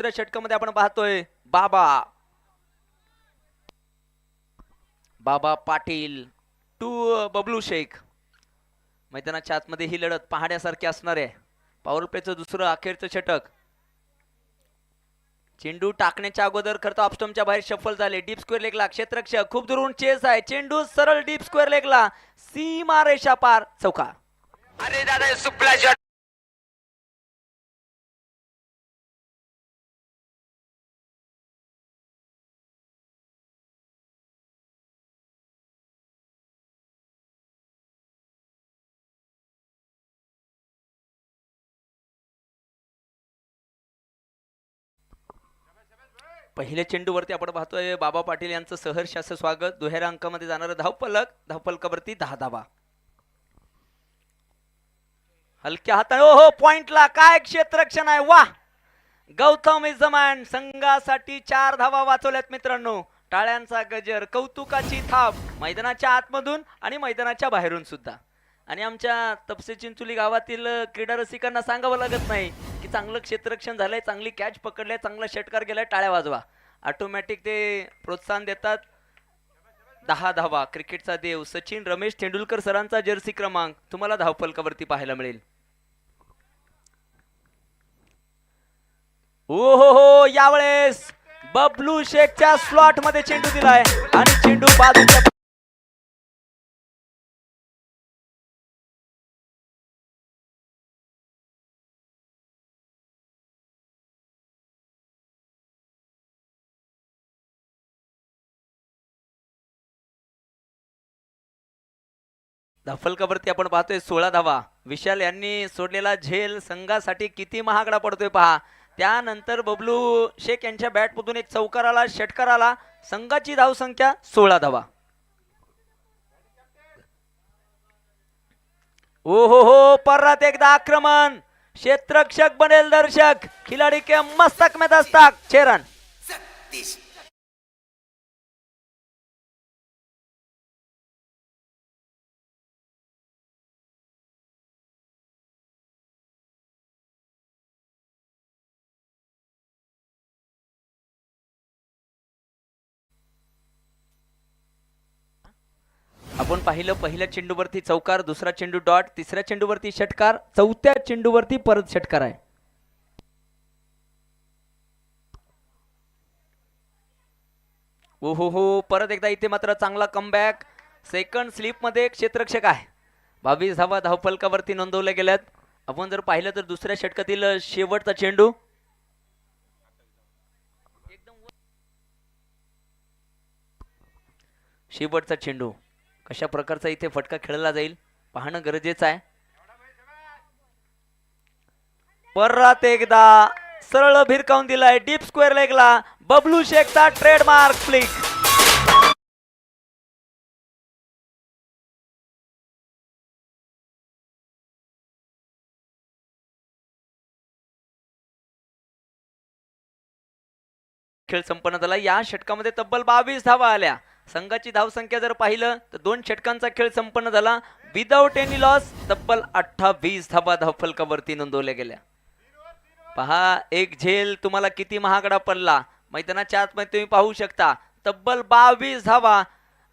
दुसऱ्या षटकामध्ये आपण पाहतोय बाबा. बाबा पाटील टू बबलू शेख. मैदानाच्या आतमध्ये ही लढत पाहण्यासारखी असणार आहे. पॉवर प्लेचं दुसरं अखेरचं षटक. चेंडू टाकण्याच्या अगोदर खरं ऑप्स्टमच्या बाहेर शफल झाले. डीप स्क्वेअर लेगला क्षेत्रक्षक खूप दुरून चेस आहे. चेंडू सरळ डीप स्क्वेअर लेगला. सीमा रेषा पार चौका. अरे दादा सुपला पहिल्या चेंडूवरती आपण पाहतोय बाबा पाटील यांचं सहर्ष असं स्वागत. दुहेऱ्या अंकामध्ये जाणारं धावपलक धावपलकावरती दहा धावा. हलक्या हाताने ओ हो पॉइंटला काय क्षेत्रक्षण आहे? वा गौतम इज द मॅन संघासाठी चार धावा वाचवल्यात मित्रांनो. टाळ्यांचा गजर कौतुकाची थाप मैदानाच्या आतमधून आणि मैदानाच्या बाहेरून सुद्धा. आणि आमच्या तपसे चिंचुली गावातील क्रीडा रसिकांना सांगावं लागत नाही की चांगलं क्षेत्ररक्षण झालंय चांगली कॅच पकडले चांगला षटकार गेलाय टाळ्या वाजवा. ऑटोमॅटिक ते प्रोत्साहन देतात. दहा धावा क्रिकेटचा देव सचिन रमेश तेंडुलकर सरांचा जर्सी क्रमांक तुम्हाला धावफलकावरती पाहायला मिळेल. ओ हो हो यावेळेस बबलू शेखच्या स्लॉटमध्ये चेंडू दिलाय आणि चेंडू बाजूच्या धफलकावरती आपण पाहतोय सोळा धावा. विशाल यांनी सोडलेला झेल संघासाठी किती महागडा पडतोय पहा. त्यानंतर बबलू शेख यांच्या बॅटमधून एक चौकार आला षटकार आला. संघाची धावसंख्या सोळा धावा. ओ हो हो परत एकदा आक्रमण. क्षेत्रक्षक बनेल दर्शक. खिलाडी के मस्तक में दस्तक. चेरन आपण पाहिलं पहिल्या चेंडूवरती चौकार दुसरा चेंडू डॉट तिसऱ्या चेंडूवरती षटकार चौथ्या चेंडूवरती परत षटकार आहे. ओ हो हो परत एकदा इथे मात्र चांगला कमबॅक सेकंड स्लिपमध्ये क्षेत्रक्षक आहे. बावीस धावा धावफलकावरती नोंदवल्या गेल्यात. आपण जर पाहिलं तर दुसऱ्या षटकातील शेवटचा चेंडू. शेवटचा चेंडू. कशा प्रकारचा इथे फटका खेळला जाईल पाहणं गरजेचं आहे. परत एकदा सरळ भिरकावून दिलाय डीप स्क्वेअर लेगला बबलू शेखचा ट्रेडमार्क फ्लिक खेळ संपन्न झाला. या षटकामध्ये तब्बल बावीस धावा आल्या. संघाची धावसंख्या जर पाहिलं तर दोन षटकांचा खेळ संपन्न झाला. विदाऊट एनी लॉस तब्बल अठ्ठावीस धावा धावफलकावरती नोंदवल्या गेल्या. पहा एक झेल तुम्हाला किती महागडा पडला. मैदानाच्या आतमध्ये तुम्ही पाहू शकता तब्बल बावीस धावा.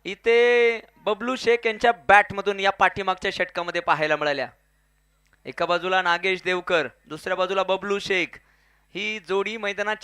इथे बबलू शेख यांच्या बॅटमधून या पाठीमागच्या षटकामध्ये पाहायला मिळाल्या. एका बाजूला नागेश देवकर दुसऱ्या बाजूला बबलू शेख. ही जोडी मैदानाच्या